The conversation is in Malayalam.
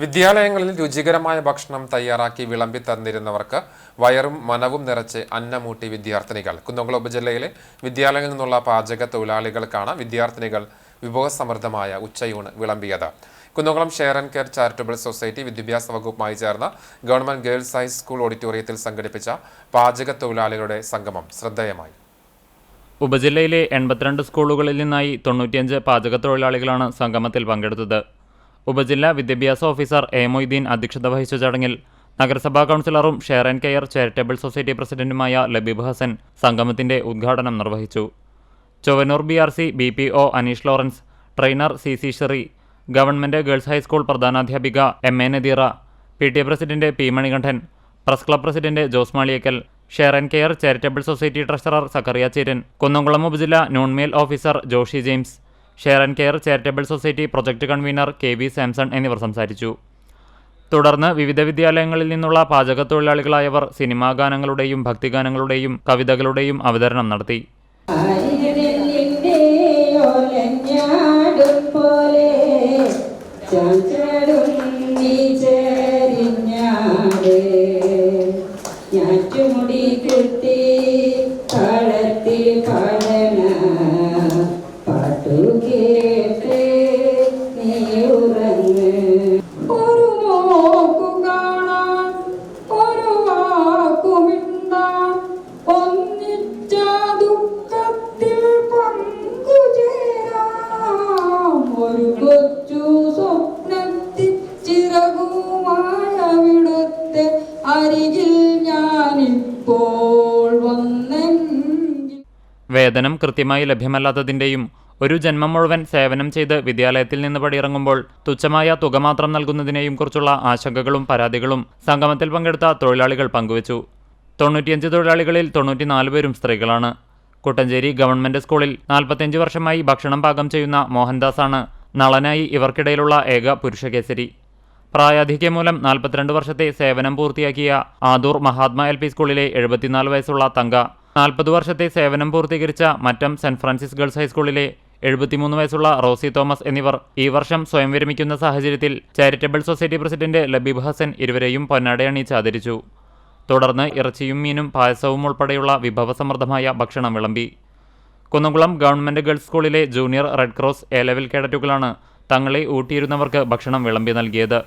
വിദ്യാലയങ്ങളിൽ രുചികരമായ ഭക്ഷണം തയ്യാറാക്കി വിളമ്പി തന്നിരുന്നവർക്ക് വയറും മനവും നിറച്ച് അന്നമൂട്ടി വിദ്യാർത്ഥിനികൾ. കുന്നംകുളം ഉപജില്ലയിലെ വിദ്യാലയങ്ങളിൽ നിന്നുള്ള പാചക തൊഴിലാളികൾക്കാണ് വിദ്യാർത്ഥിനികൾ വിഭവസമൃദ്ധമായ ഉച്ചയൂണ് വിളമ്പിയത്. Kunnamkulam share and care charitable society വിദ്യാഭ്യാസ വകുപ്പുമായി ചേർന്ന ഗവൺമെന്റ് ഗേൾസ് ഹൈസ്കൂൾ ഓഡിറ്റോറിയത്തിൽ സംഘടിപ്പിച്ച പാചക തൊഴിലാളികളുടെ സംഗമം ശ്രദ്ധേയമായി. ഉപജില്ലയിലെ എൺപത്തിരണ്ട് സ്കൂളുകളിൽ നിന്നായി തൊണ്ണൂറ്റിയഞ്ച് പാചക തൊഴിലാളികളാണ് സംഗമത്തിൽ പങ്കെടുത്തത്. ഉപജില്ലാ വിദ്യാഭ്യാസ ഓഫീസർ എ മൊയ്തീൻ അധ്യക്ഷത വഹിച്ച ചടങ്ങിൽ നഗരസഭാ കൗൺസിലറും share and care charitable society പ്രസിഡന്റുമായ ലബീബ് ഹസൻ സംഗമത്തിന്റെ ഉദ്ഘാടനം നിർവഹിച്ചു. Chowwanur B R C B P O Aneesh Lawrence trainer C C Sherry government girls high school പ്രധാനാധ്യാപിക M A Nadeera P T A president P Manikandan press club president Jose Maliyekkal share and care charitable society treasurer Zachariah Cheeran Kunnamkulam ഉപജില്ല noon meal officer Joshy James share and care charitable society project convener K V Samson എന്നിവർ സംസാരിച്ചു. തുടർന്ന് വിവിധ വിദ്യാലയങ്ങളിൽ നിന്നുള്ള പാചക തൊഴിലാളികളായവർ സിനിമാ ഗാനങ്ങളുടെയും ഭക്തിഗാനങ്ങളുടെയും കവിതകളുടെയും അവതരണം നടത്തി. ഞാൻ ഞാറ്റുമുടി കിട്ടി അരികിൽ വന്നെങ്കിൽ വേതനം കൃത്യമായി ലഭ്യമല്ലാത്തതിന്റെയും ഒരു ജന്മം മുഴുവൻ സേവനം ചെയ്ത് വിദ്യാലയത്തിൽ നിന്ന് പടിയിറങ്ങുമ്പോൾ തുച്ഛമായ തുക മാത്രം നൽകുന്നതിനെയും കുറിച്ചുള്ള ആശങ്കകളും പരാതികളും സംഗമത്തിൽ പങ്കെടുത്ത തൊഴിലാളികൾ പങ്കുവച്ചു. തൊണ്ണൂറ്റിയഞ്ച് തൊഴിലാളികളിൽ തൊണ്ണൂറ്റിനാല് പേരും സ്ത്രീകളാണ്. കുട്ടഞ്ചേരി ഗവൺമെന്റ് സ്കൂളിൽ നാൽപ്പത്തിയഞ്ച് വർഷമായി ഭക്ഷണം പാകം ചെയ്യുന്ന മോഹൻദാസാണ്. നളനായി ഇവർക്കിടയിലുള്ള ഏക പുരുഷകേസരി. പ്രായാധിക്യം മൂലം നാൽപ്പത്തിരണ്ട് വർഷത്തെ സേവനം പൂർത്തിയാക്കിയ ആദൂർ മഹാത്മാ എൽ പി സ്കൂളിലെ എഴുപത്തിനാല് വയസ്സുള്ള തങ്ക. നാൽപ്പത് വർഷത്തെ സേവനം പൂർത്തീകരിച്ച മറ്റം സെന്റ് ഫ്രാൻസിസ് ഗേൾസ് ഹൈസ്കൂളിലെ എഴുപത്തിമൂന്ന് വയസ്സുള്ള റോസി തോമസ് എന്നിവർ ഈ വർഷം സ്വയം വിരമിക്കുന്ന സാഹചര്യത്തിൽ charitable society president Labeeb Hassan ഇരുവരെയും പൊന്നാടയണിച്ച് ആദരിച്ചു. തുടർന്ന് ഇറച്ചിയും മീനും പായസവും ഉൾപ്പെടെയുള്ള വിഭവസമൃദ്ധമായ ഭക്ഷണം വിളമ്പി. കുന്നംകുളം ഗവൺമെന്റ് ഗേൾസ് സ്കൂളിലെ junior red cross A level കേഡറ്റുകളാണ് തങ്ങളെ ഊട്ടിയിരുന്നവർക്ക് ഭക്ഷണം വിളമ്പി നൽകിയത്.